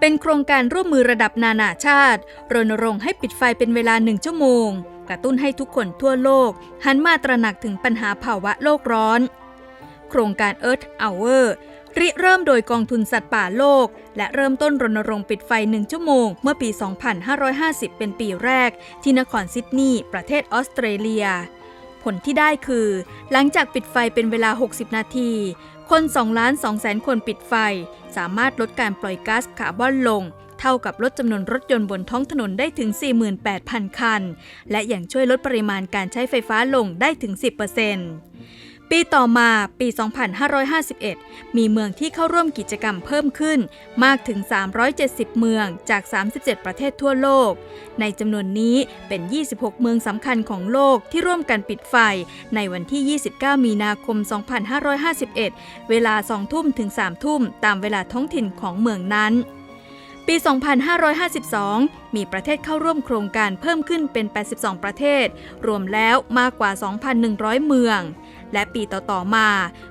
เป็นโครงการร่วมมือระดับนานาชาติรณรงค์ให้ปิดไฟเป็นเวลาหนึ่งชั่วโมง กระตุ้นให้ทุกคนทั่วโลก หันมาตระหนักถึงปัญหาภาวะโลกร้อน โครงการ Earth Hour ริเริ่มโดยกองทุนสัตว์ป่าโลก และเริ่มต้นรณรงค์ปิดไฟหนึ่งชั่วโมง เมื่อปี 2550 เป็นปีแรก ที่นครซิดนีย์ประเทศออสเตรเลีย ผลที่ได้คือ หลังจากปิดไฟเป็นเวลา 60 นาที คน2ล้าน2แสนคนปิดไฟ สามารถลดการปล่อยก๊าซคาร์บอนลง เท่ากับลดจำนวนรถยนต์บนท้องถนนได้ถึง 48,000 คัน และยังช่วยลดปริมาณการใช้ไฟฟ้าลงได้ถึง 10% ปีต่อมาปี 2551 มีเมืองที่เข้าร่วมกิจกรรมเพิ่มขึ้น มากถึง 370 เมืองจาก 37 ประเทศทั่วโลก ในจำนวนนี้เป็น 26 เมืองสำคัญของโลกที่ร่วมกันปิดไฟ ในวันที่ 29 มีนาคม 2551 เวลา 2 ทุ่มถึง 3 ทุ่ม ตามเวลาท้องถิ่นของเมืองนั้น ปี 2552มีประเทศเข้าร่วมโครงการเพิ่มขึ้นเป็น 82 ประเทศ รวมแล้วมากกว่า 2,100 เมือง และปีต่อ ๆ มา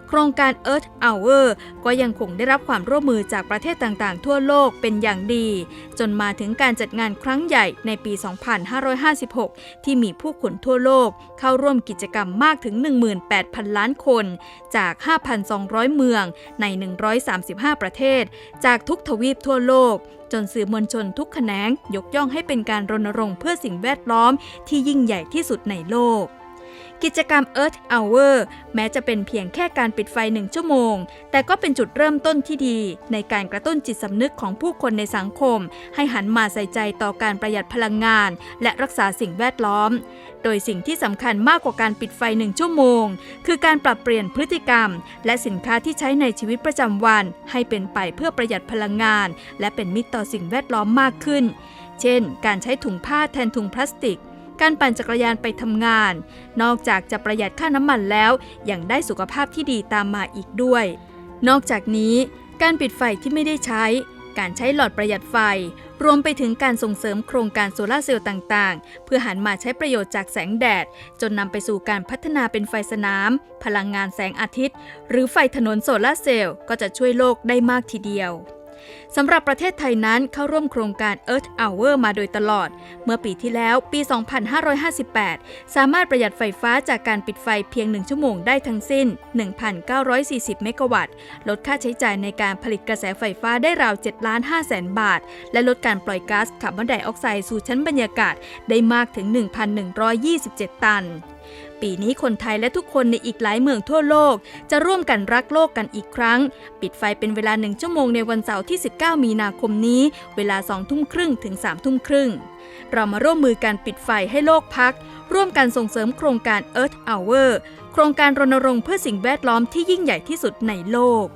โครงการ Earth Hour ก็ยังคงได้รับความร่วมมือจากประเทศต่างๆ ทั่วโลกเป็นอย่างดี จนมาถึงการจัดงานครั้งใหญ่ในปี 2556 ที่มีผู้คนทั่วโลกเข้าร่วมกิจกรรมมากถึง 18,000 ล้านคน จาก 5,200 เมืองใน 135 ประเทศ จากทุกทวีปทั่วโลก จนสื่อมวลชนทุกแขนงยกย่องให้เป็นการรณรงค์เพื่อสิ่งแวดล้อมที่ยิ่งใหญ่ที่สุดในโลก กิจกรรม Earth Hour แม้จะเป็นเพียงแค่การปิดไฟหนึ่งชั่วโมง แต่ก็เป็นจุดเริ่มต้นที่ดี ในการกระตุ้นจิตสำนึกของผู้คนในสังคม ให้หันมาใส่ใจต่อการประหยัดพลังงาน และรักษาสิ่งแวดล้อม โดยสิ่งที่สำคัญมากกว่าการปิดไฟหนึ่งชั่วโมง คือการปรับเปลี่ยนพฤติกรรม และสินค้าที่ใช้ในชีวิตประจำวัน ให้เป็นไปเพื่อประหยัดพลังงาน และเป็นมิตรต่อสิ่งแวดล้อมมากขึ้น เช่น การใช้ถุงผ้าแทนถุงพลาสติก การปั่นจักรยานไปทำงาน นอกจากจะประหยัดค่าน้ำมันแล้วยังได้สุขภาพที่ดีตามมาอีกด้วย นอกจากนี้ การปิดไฟที่ไม่ได้ใช้ การใช้หลอดประหยัดไฟ รวมไปถึงการส่งเสริมโครงการโซลาเซลล์ต่างๆ เพื่อหันมาใช้ประโยชน์จากแสงแดด จนนำไปสู่การพัฒนาเป็นไฟสนาม พลังงานแสงอาทิตย์ หรือไฟถนนโซลาเซลล์ก็จะช่วยโลกได้มากทีเดียว สำหรับประเทศไทยนั้นเข้าร่วมโครงการ Earth Hour มาโดยตลอด เมื่อปีที่แล้วปี 2558 สามารถประหยัดไฟฟ้าจากการปิดไฟเพียง 1 ชั่วโมงได้ทั้งสิ้น 1,940 เมกะวัตต์ ลดค่าใช้จ่ายในการผลิตกระแสไฟฟ้าได้ราว7ล้าน5แสนบาท และลดการปล่อยก๊าซคาร์บอนไดออกไซด์สู่ชั้นบรรยากาศได้มากถึง 1,127 ตัน ปีนี้คนไทยและทุกคนในอีกหลายเมืองทั่วโลก จะร่วมกันรักโลกกันอีกครั้ง ปิดไฟเป็นเวลาหนึ่งชั่วโมงในวันเสาร์ที่ 19 มีนาคมนี้ เวลา2ทุ่มครึ่งถึง3ทุ่มครึ่ง เรามาร่วมมือกันปิดไฟให้โลกพัก ร่วมกันส่งเสริมโครงการ Earth Hour โครงการรณรงค์เพื่อสิ่งแวดล้อมที่ยิ่งใหญ่ที่สุดในโลก